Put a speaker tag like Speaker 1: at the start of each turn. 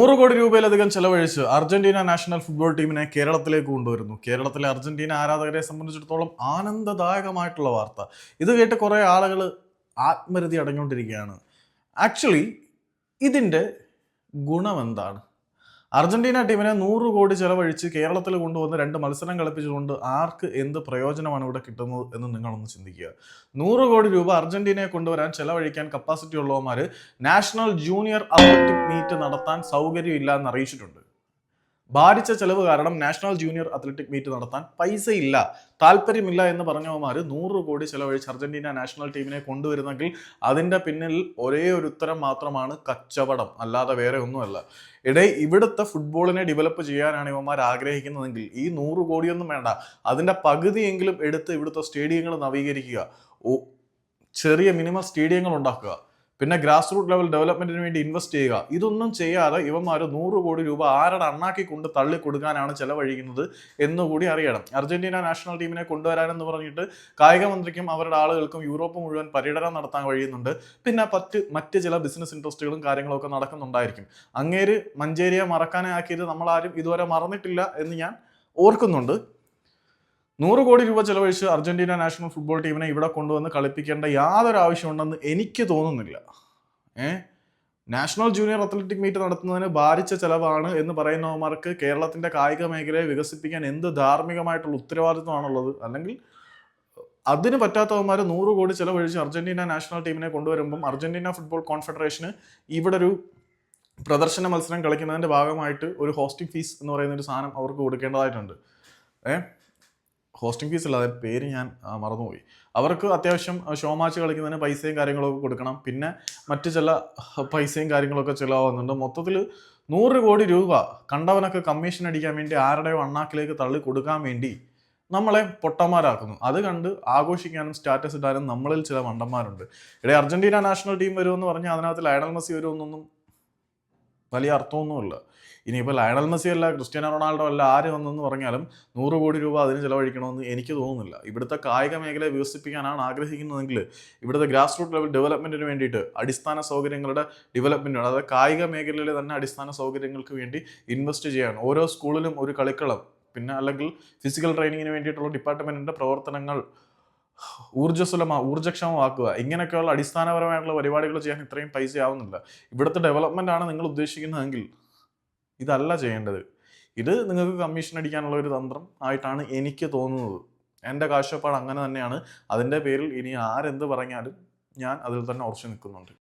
Speaker 1: നൂറ് കോടി രൂപയിലധികം ചെലവഴിച്ച് അർജന്റീന നാഷണൽ ഫുട്ബോൾ ടീമിനെ കേരളത്തിലേക്ക് കൊണ്ടുവരുന്നു. കേരളത്തിലെ അർജന്റീന ആരാധകരെ സംബന്ധിച്ചിടത്തോളം ആനന്ദദായകമായിട്ടുള്ള വാർത്ത. ഇത് കേട്ട് കുറേ ആളുകൾ ആത്മരതി അടഞ്ഞുകൊണ്ടിരിക്കുകയാണ്. ആക്ച്വലി ഇതിന്റെ ഗുണം എന്താണ് അർജന്റീന ടീമിനെ നൂറ് കോടി ചെലവഴിച്ച് കേരളത്തിൽ കൊണ്ടുവന്ന് രണ്ട് മത്സരം കളിപ്പിച്ചുകൊണ്ട് ആർക്ക് എന്ത് പ്രയോജനമാണ് ഇവിടെ കിട്ടുന്നത് എന്ന് നിങ്ങളൊന്ന് ചിന്തിക്കുക. നൂറ് കോടി രൂപ അർജന്റീനയെ കൊണ്ടുവരാൻ ചെലവഴിക്കാൻ കപ്പാസിറ്റി ഉള്ളവന്മാർ നാഷണൽ ജൂനിയർ അത്ലറ്റിക് മീറ്റ് നടത്താൻ സൗകര്യമില്ല എന്ന് അറിയിച്ചിട്ടുണ്ട്. ഭാരിച്ച ചെലവ് കാരണം നാഷണൽ ജൂനിയർ അത്ലറ്റിക് മീറ്റ് നടത്താൻ പൈസ ഇല്ല താല്പര്യമില്ല എന്ന് പറഞ്ഞവന്മാർ നൂറ് കോടി ചെലവഴിച്ച് അർജന്റീന നാഷണൽ ടീമിനെ കൊണ്ടുവരുന്നെങ്കിൽ അതിന്റെ പിന്നിൽ ഒരേ ഒരു ഉത്തരം മാത്രമാണ് കച്ചവടം അല്ലാതെ വേറെ ഒന്നുമല്ല. ഇടേ ഇവിടുത്തെ ഫുട്ബോളിനെ ഡെവലപ്പ് ചെയ്യാനാണ് ഇവന്മാർ ആഗ്രഹിക്കുന്നതെങ്കിൽ ഈ നൂറ് കോടിയൊന്നും വേണ്ട. അതിന്റെ പകുതിയെങ്കിലും എടുത്ത് ഇവിടുത്തെ സ്റ്റേഡിയങ്ങൾ നവീകരിക്കുക. ചെറിയ മിനിമം സ്റ്റേഡിയങ്ങൾ ഉണ്ടാക്കുക. പിന്നെ ഗ്രാസ് റൂട്ട് ലെവൽ ഡെവലപ്മെന്റിന് വേണ്ടി ഇൻവെസ്റ്റ് ചെയ്യുക. ഇതൊന്നും ചെയ്യാതെ ഇവന്മാർ നൂറ് കോടി രൂപ ആരുടെ അണ്ണാക്കി കൊണ്ട് തള്ളി കൊടുക്കാനാണ് ചെലവഴിക്കുന്നത് എന്നുകൂടി അറിയണം. അർജന്റീന നാഷണൽ ടീമിനെ കൊണ്ടുവരാനെന്ന് പറഞ്ഞിട്ട് കായിക മന്ത്രിക്കും അവരുടെ ആളുകൾക്കും യൂറോപ്പ് മുഴുവൻ പര്യടനം നടത്താൻ കഴിയുന്നുണ്ട്. പിന്നെ മറ്റ് മറ്റ് ചില ബിസിനസ് ഇൻട്രസ്റ്റുകളും കാര്യങ്ങളും ഒക്കെ നടക്കുന്നുണ്ടായിരിക്കും. അങ്ങേര് മഞ്ചേരിയെ മറക്കാനാക്കിയത് നമ്മളാരും ഇതുവരെ മറന്നിട്ടില്ല എന്ന് ഞാൻ ഓർക്കുന്നുണ്ട്. നൂറ് കോടി രൂപ ചെലവഴിച്ച് അർജന്റീന നാഷണൽ ഫുട്ബോൾ ടീമിനെ ഇവിടെ കൊണ്ടുവന്ന് കളിപ്പിക്കേണ്ട യാതൊരു ആവശ്യമുണ്ടെന്ന് എനിക്ക് തോന്നുന്നില്ല. ഏ? നാഷണൽ ജൂനിയർ അത്ലറ്റിക് മീറ്റ് നടത്തുന്നതിന് ഭാരിച്ച ചെലവാണ് എന്ന് പറയുന്നവന്മാർക്ക് കേരളത്തിന്റെ കായിക മേഖലയെ വികസിപ്പിക്കാൻ എന്ത് ധാർമ്മികമായിട്ടുള്ള ഉത്തരവാദിത്വമാണുള്ളത്? അല്ലെങ്കിൽ അതിന് പറ്റാത്തവന്മാർ നൂറ് കോടി ചെലവഴിച്ച് അർജന്റീന നാഷണൽ ടീമിനെ കൊണ്ടുവരുമ്പം അർജന്റീന ഫുട്ബോൾ കോൺഫെഡറേഷന് ഇവിടെ ഒരു പ്രദർശന മത്സരം കളിക്കുന്നതിന്റെ ഭാഗമായിട്ട് ഒരു ഹോസ്റ്റിംഗ് ഫീസ് എന്ന് പറയുന്ന ഒരു സാധനം അവർക്ക് കൊടുക്കേണ്ടതായിട്ടുണ്ട്. ഏഹ് ഹോസ്റ്റിംഗ് ഫീസ് അല്ലാതെ പേര് ഞാൻ മറന്നുപോയി. അവർക്ക് അത്യാവശ്യം ഷോ മാച്ച് കളിക്കുന്നതിന് പൈസയും കാര്യങ്ങളൊക്കെ കൊടുക്കണം. പിന്നെ മറ്റു ചില പൈസയും കാര്യങ്ങളൊക്കെ ചിലവാകുന്നുണ്ട്. മൊത്തത്തിൽ നൂറ് കോടി രൂപ കണ്ടവനൊക്കെ കമ്മീഷൻ അടിക്കാൻ വേണ്ടി ആരുടെയോ അണ്ണാക്കിലേക്ക് തള്ളി കൊടുക്കാൻ വേണ്ടി നമ്മളെ പൊട്ടന്മാരാക്കുന്നു. അത് കണ്ട് ആഘോഷിക്കാനും സ്റ്റാറ്റസ് ഇടാനും നമ്മളിൽ ചില മണ്ടന്മാരുണ്ട്. ഇവിടെ അർജന്റീന നാഷണൽ ടീം വരുമെന്ന് പറഞ്ഞാൽ അതിനകത്ത് ലയണൽ മെസ്സി വരുമെന്നൊന്നും വലിയ അർത്ഥമൊന്നുമില്ല. ഇനിയിപ്പോൾ ലയണൽ മെസ്സി അല്ല ക്രിസ്ത്യാനോ റൊണാൾഡോ അല്ല ആര് വന്നെന്ന് പറഞ്ഞാലും നൂറ് കോടി രൂപ അതിന് ചിലവഴിക്കണമെന്ന് എനിക്ക് തോന്നുന്നില്ല. ഇവിടുത്തെ കായിക മേഖലയെ വികസിപ്പിക്കാനാണ് ആഗ്രഹിക്കുന്നതെങ്കിൽ ഇവിടുത്തെ ഗ്രാസ് റൂട്ട് ലെവൽ ഡെവലപ്മെന്റിന് വേണ്ടിയിട്ട് അടിസ്ഥാന സൗകര്യങ്ങളുടെ ഡെവലപ്മെന്റ് അതായത് കായിക മേഖലയിലെ തന്നെ അടിസ്ഥാന സൗകര്യങ്ങൾക്ക് വേണ്ടി ഇൻവെസ്റ്റ് ചെയ്യാൻ ഓരോ സ്കൂളിലും ഒരു കളിക്കളം പിന്നെ അല്ലെങ്കിൽ ഫിസിക്കൽ ട്രെയിനിങ്ങിന് വേണ്ടിയിട്ടുള്ള ഡിപ്പാർട്ട്മെന്റിന്റെ പ്രവർത്തനങ്ങൾ ഊർജസ്വലമാ ഊർജക്ഷമമാക്കുക. ഇങ്ങനെയൊക്കെയുള്ള അടിസ്ഥാനപരമായിട്ടുള്ള പരിപാടികൾ ചെയ്യാൻ ഇത്രയും പൈസ ആവുന്നില്ല ഇവിടുത്തെ ഡെവലപ്മെന്റ് ആണ് നിങ്ങൾ ഉദ്ദേശിക്കുന്നതെങ്കിൽ ഇതല്ല ചെയ്യേണ്ടത്. ഇത് നിങ്ങൾക്ക് കമ്മീഷൻ അടിക്കാനുള്ള ഒരു തന്ത്രം ആയിട്ടാണ് എനിക്ക് തോന്നുന്നത്. എന്റെ കാഴ്ചപ്പാട് അങ്ങനെ തന്നെയാണ്. അതിന്റെ പേരിൽ ഇനി ആരെന്ത് പറഞ്ഞാലും ഞാൻ അതിൽ തന്നെ ഉറച്ചു നിൽക്കുന്നുണ്ട്.